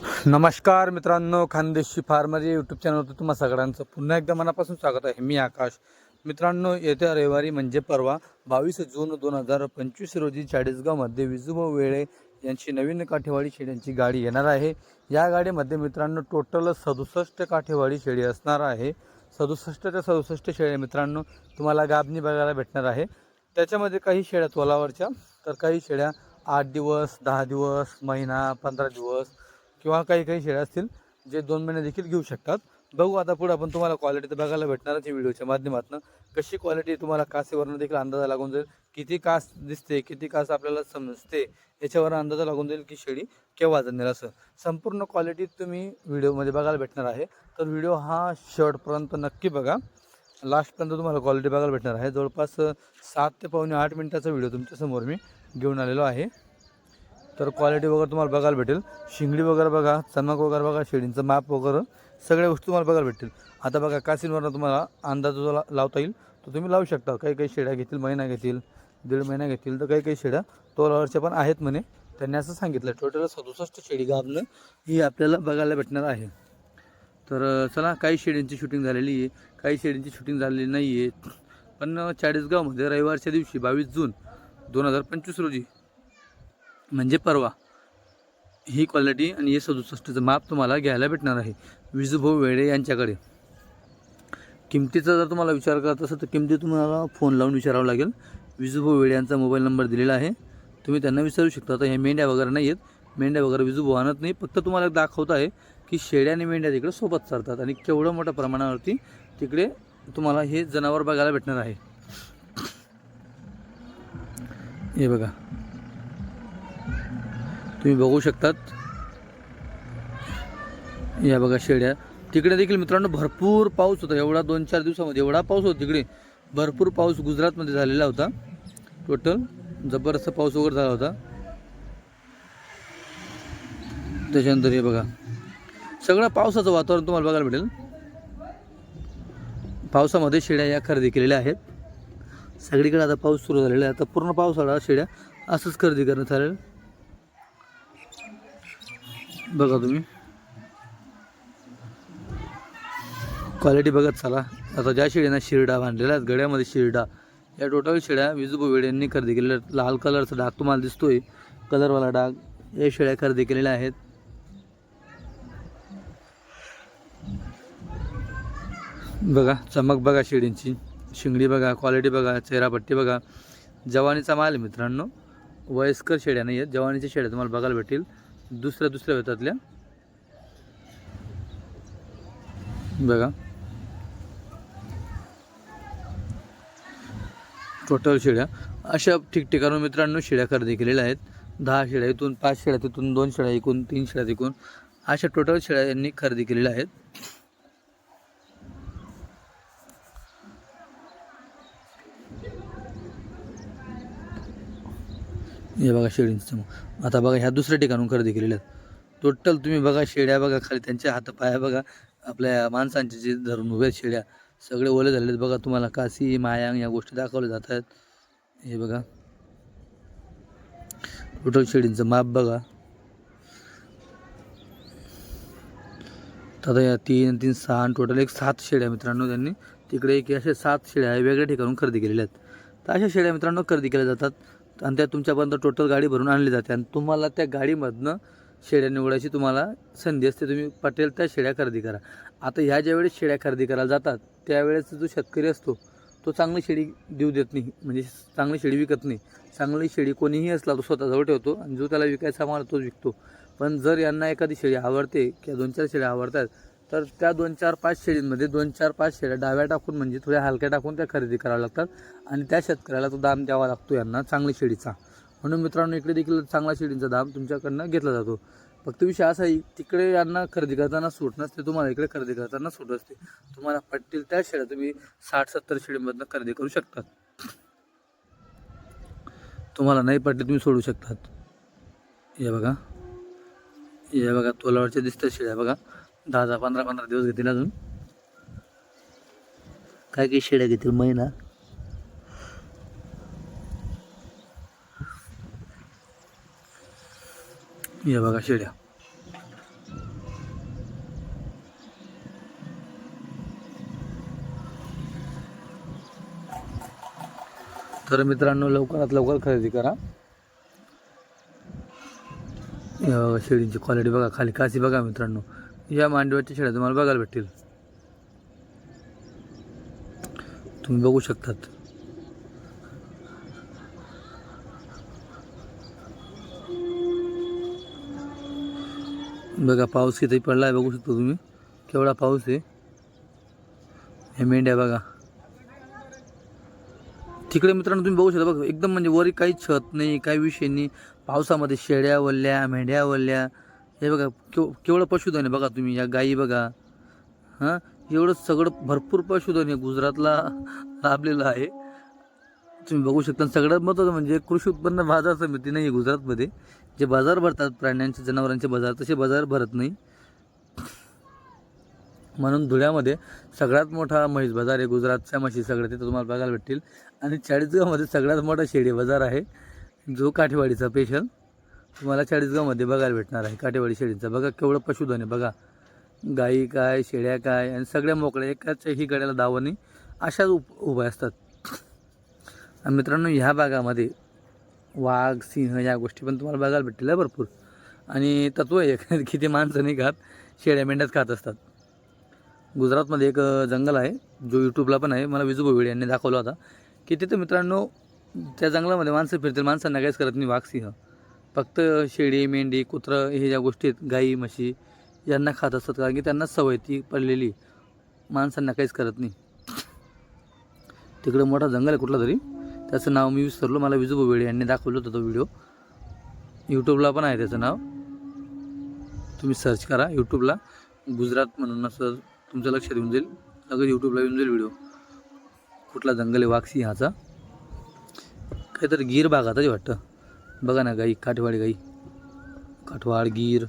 नमस्कार मित्रांनो खानदेशी फार्मर या यूट्यूब चॅनलवर तुम्हा सगळ्यांचं पुन्हा एकदा मनापासून स्वागत आहे. मी आकाश. मित्रांनो येत्या रविवारी म्हणजे परवा बावीस जून दोन हजार पंचवीस रोजी चाळीसगावमध्ये विजुबा वेळे यांची नवीन काठेवाडी शेळ्यांची गाडी येणार आहे. या गाडीमध्ये मित्रांनो टोटल सदुसष्ट काठेवाडी शेळी असणार आहे. सदुसष्ट ते सदुसष्ट शेळ्या मित्रांनो तुम्हाला गाबणी बघायला भेटणार आहे. त्याच्यामध्ये काही शेळ्या तोलावरच्या तर काही शेळ्या आठ दिवस दहा दिवस महिना पंधरा दिवस किंवा काही काही शेळ्या असतील जे दोन महिने देखील घेऊ शकतात. बघू आता पुढे आपण तुम्हाला क्वालिटी तर बघायला भेटणारच आहे व्हिडिओच्या माध्यमातून. कशी क्वालिटी तुम्हाला कासेवरनं देखील अंदाजा लागून जाईल. किती कास दिसते किती कास आपल्याला समजते याच्यावर अंदाजा लागून जाईल की शेळी केव्हा जाणार असं. संपूर्ण क्वालिटी तुम्ही व्हिडिओमध्ये बघायला भेटणार आहे. तर व्हिडिओ हा शर्टपर्यंत नक्की बघा. लास्टपर्यंत तुम्हाला क्वालिटी बघायला भेटणार आहे. जवळपास सात ते पावणे आठ मिनटाचा व्हिडिओ तुमच्यासमोर मी घेऊन आलेलो आहे. तर क्वालिटी वगैरे तुम्हाला बघायला भेटेल. शिंगडी वगैरे बघा चमक वगैरे बघा शेळींचं माप वगैरे सगळ्या गोष्टी तुम्हाला बघायला भेटतील. आता बघा कासींवरनं तुम्हाला अंदाज जो ला- लावता येईल तो तुम्ही लावू शकता. काही काही शेड्या घेतील महिना घेतील दीड महिना घेतील तर काही काही शेड्या तोलावरच्या पण आहेत म्हणे. त्यांनी असं सांगितलं टोटल सदुसष्ट शेळी गाबलं ही आपल्याला बघायला भेटणार आहे. तर चला काही शेळींची शूटिंग झालेली आहे. काही शेळींची शूटिंग झालेली नाही आहे पण चाळीसगावमध्ये रविवारच्या दिवशी बावीस जून दोन हजार पंचवीस रोजी म्हणजे परवा. ही क्वालिटी आणि हे सदुसष्टचं माप तुम्हाला घ्यायला भेटणार आहे. विजूभाऊ वेळे यांच्याकडे. किमतीचा जर तुम्हाला विचार करत असेल तर किमती तुम्हाला फोन लावून विचारावं लागेल. विजूभाऊ वेळे यांचा मोबाईल नंबर दिलेला आहे. तुम्ही त्यांना विचारू शकता. आता हे मेंढ्या वगैरे नाही आहेत मेंढ्या वगैरे विजूभाऊ आणत नाही. फक्त तुम्हाला दाखवत आहे की शेळ्या आणि मेंढ्या तिकडे सोबत चालतात आणि केवढं मोठ्या प्रमाणावरती तिकडे तुम्हाला हे जनावर बघायला भेटणार आहे. हे बघा. तुम्ही बघू शकतात. या बघा शेळ्या तिकडे देखील मित्रांनो भरपूर पाऊस होता. एवढा दोन चार दिवसामध्ये एवढा पाऊस होता तिकडे. भरपूर पाऊस गुजरातमध्ये झालेला होता. टोटल जबरदस्त पाऊस वगैरे झाला होता. त्याच्यानंतर हे बघा. सगळं पावसाचं वातावरण तुम्हाला बघायला भेटेल. पावसामध्ये शेड्या या खरेदी केलेल्या आहेत. सगळीकडे आता पाऊस सुरू झालेला आहे. आता पूर्ण पावसाळा शेड्या असंच खरेदी करण्यात आलेलं बघा तुम्ही. क्वालिटी बघत चला. आता ज्या शेळ्यांना शिरडा बांधलेला आहेत गड्यामध्ये शिरडा. या टोटल शेळ्या विजूभाऊ यांनी खरेदी केलेल्या आहेत. लाल कलरचा डाग तुम्हाला दिसतोय. कलरवाला डाग. या शेळ्या खरेदी केलेल्या आहेत. बघा चमक बघा शेळींची. शिंगडी बघा क्वालिटी बघा चेहरापट्टी बघा. जवानीचा माल आहे मित्रांनो. वयस्कर शेळ्या नाही आहेत जवानीच्या शेळ्या तुम्हाला बघायला भेटेल दुसऱ्या दुसऱ्या वेतातल्या? बघा. टोटल शेळ्या. अशा ठिकठिकाणून मित्रांनो शेळ्या खरेदी केलेल्या आहेत. दहा शेळ्या इथून पाच शेळ्या तिथून दोन शेळ्या इकून तीन शेळ्या एकूण अशा टोटल शेळ्या यांनी खरेदी केलेल्या आहेत. हे बघा शेळींचं मग आता बघा ह्या दुसऱ्या ठिकाणून खरेदी केलेल्या आहेत. टोटल तुम्ही बघा शेळ्या बघा खाली त्यांचे हात पाया बघा आपल्या माणसांचे जे धरून उभे आहेत शेळ्या सगळे ओले झालेले आहेत बघा तुम्हाला. कासी मायांग या गोष्टी दाखवल्या जात आहेत. हे बघा. टोटल शेळींचं माप बघा. आता या तीन तीन सहा टोटल एक सात शेळ्या मित्रांनो त्यांनी. तिकडे एक असे सात शेळ्या वेगळ्या ठिकाणून खरेदी केलेल्या आहेत. तर अशा शेळ्या मित्रांनो खरेदी केल्या जातात. आणि त्या तुमच्यापर्यंत टोटल गाडी भरून आणली जाते. आणि तुम्हाला त्या गाडीमधनं शेळ्या निवडायची तुम्हाला संधी असते. तुम्ही पटेल त्या शेळ्या खरेदी करा. आता ह्या ज्यावेळेस शेळ्या खरेदी करायला जातात त्यावेळेस जो शेतकरी असतो तो चांगली शेळी देऊ देत नाही. म्हणजे चांगली शेळी विकत नाही. चांगली शेळी कोणीही असला तो स्वतःजवळ ठेवतो आणि जो त्याला विकायचा माल तोच विकतो. पण जर यांना एखादी शेळी आवडते किंवा दोन चार शेळ्या आवडतात तर त्या दोन चार पाच शेळींमध्ये दोन चार पाच शेळ्या डाव्या टाकून म्हणजे थोड्या हलक्या टाकून त्या खरेदी कराव्या लागतात. आणि त्या शेतकऱ्याला तो दाम द्यावा लागतो यांना चांगल्या शेळीचा. म्हणून मित्रांनो इकडे देखील चांगला शेळींचा दाम तुमच्याकडनं घेतला जातो. फक्त विषय असा आहे तिकडे यांना खरेदी करताना सूट नसते तुम्हाला इकडे खरेदी करताना सूट असते. तुम्हाला पटतील त्या शेळ्या तुम्ही साठ सत्तर शेळीमधनं खरेदी करू शकतात. तुम्हाला नाही पटले तुम्ही सोडू शकतात. हे बघा. हे बघा तोलावरच्या दिसतात शेळ्या बघा. दहा दहा पंधरा पंधरा दिवस घेतील अजून. काय काही शेड्या घेतील महिना या बघा शेड्या. तर मित्रांनो लवकरात लवकर खरेदी करा. या शेळींची क्वालिटी बघा खाली काशी बघा मित्रांनो. या मांडव्याच्या शेळ्या तुम्हाला बघायला भेटतील. तुम्ही बघू शकतात. बघा पाऊस किती पडला आहे बघू शकतो तुम्ही. केवढा पाऊस आहे. हे मेंढ्या बघा. तिकडे मित्रांनो तुम्ही बघू शकता बघा एकदम म्हणजे वरी काही छत नाही काही विषय नाही. पावसामध्ये शेळ्या वल्ल्या मेंढ्या वल्ल्या हे बघा केव केवढं पशुधन आहे बघा तुम्ही या गायी बघा. हां? एवढं सगळं भरपूर पशुधन आहे गुजरातला लाभलेलं आहे. तुम्ही बघू शकता सगळ्यात महत्त्वाचं म्हणजे कृषी उत्पन्न बाजार समिती नाही आहे गुजरातमध्ये. जे बाजार भरतात प्राण्यांचे जनावरांचे बाजार तसे बाजार भरत नाही. म्हणून धुळ्यामध्ये सगळ्यात मोठा म्हैस बाजार आहे गुजरातच्या म्हशी सगळ्या तिथं तुम्हाला बघायला भेटतील. आणि चाळीसगावमध्ये सगळ्यात मोठा शेळी बाजार आहे जो काठेवाडीचा स्पेशल तुम्हाला चाळीसगावमध्ये बघायला भेटणार आहे. काटेवाडी शेळीचा. बघा केवढं पशुधन आहे. बघा गाई काय शेळ्या काय आणि सगळ्या मोकळ्या. एकाच ही गड्याला दावणी अशाच उप उभ्या असतात. आणि मित्रांनो ह्या भागामध्ये वाघ सिंह या गोष्टी पण तुम्हाला बघायला भेटतील आहे भरपूर. आणि तत्व आहे किती माणसं नाही खात शेळ्या मेंढ्याच खात असतात. गुजरातमध्ये एक जंगल आहे जो यूट्यूबला पण आहे. मला विजू भोविड यांनी दाखवला होता. की तिथं मित्रांनो त्या जंगलामध्ये माणसं फिरतील. माणसांना काहीच करत नाही वाघ सिंह. फक्त शेळी मेंढी कुत्रं हे ज्या गोष्टी आहेत गाई म्हशी यांना खात असतात. कारण की त्यांना सवय ती पडलेली माणसांना काहीच करत नाही. तिकडं मोठा जंगल आहे कुठला तरी. त्याचं नाव मी विसरलो. मला विजू भोविड यांनी दाखवलं होतं तो व्हिडिओ. यूट्यूबला पण आहे त्याचं नाव. तुम्ही सर्च करा. यूट्यूबला गुजरात म्हणून असं तुमच्या लक्षात येऊन जाईल. लगेच यूट्यूबला येऊन जाईल व्हिडिओ. कुठला जंगल आहे? वाघ सिंहाचा. काहीतरी गीर भागातच वाटतं. बघा ना गाई काठवाडी गाई. काठवाड गीर.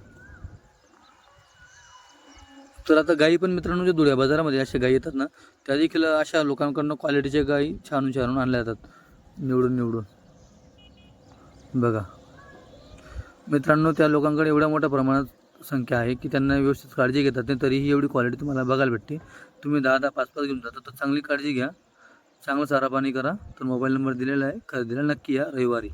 तर आता गाई पण मित्रांनो जे धुळ्या बाजारामध्ये अशा गाई येतात ना त्या देखील अशा लोकांकडनं क्वालिटीच्या गाई छानून छानून आणल्या जातात. निवडून निवडून. बघा. मित्रांनो त्या लोकांकडे एवढ्या मोठ्या प्रमाणात संख्या आहे की त्यांना व्यवस्थित काळजी घेतात नाही तरीही एवढी क्वालिटी तुम्हाला बघायला भेटते. तुम्ही दहा दहा पाच पाच घेऊन जाता तर चांगली काळजी घ्या. चांगलं चारा पाणी करा. तर मोबाईल नंबर दिलेला आहे. खरेदीला नक्की या रविवारी.